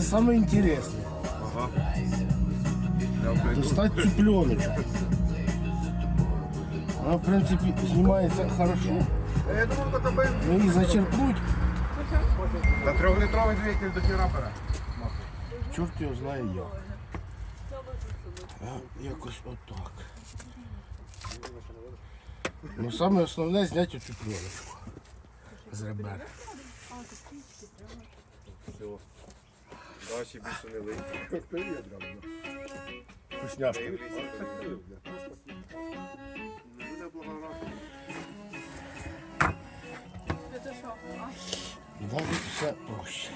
саме інтересне. Ага. Я прийду. Достать цю пленочку. Вона, в принципі, знімається хорошо. Я думав, до тебе Ну і зачерпнуть, та трьохлітровий двигатель до хіра чорт його знає як. А, якось отак. Ну саме основне зняти цю пленочку з ребер. Даші більше не лий. Вкусняшка. Далі все проще.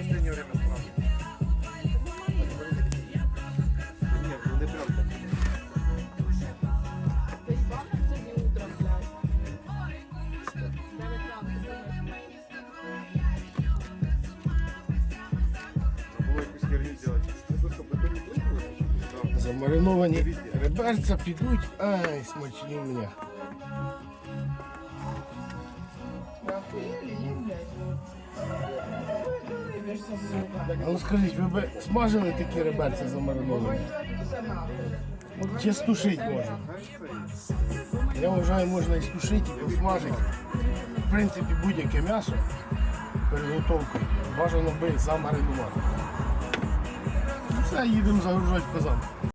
Останнє время Замариновані реберця підуть. Ай, смачні мене. Ну скажіть, ви б смажили такі реберця замариновані? Чи стушить можна? Я вважаю, можна і стушити, і посмажити. В принципі, будь-яке м'ясо перед готовкою бажано би замаринувати. Все, їдемо загружати в казан.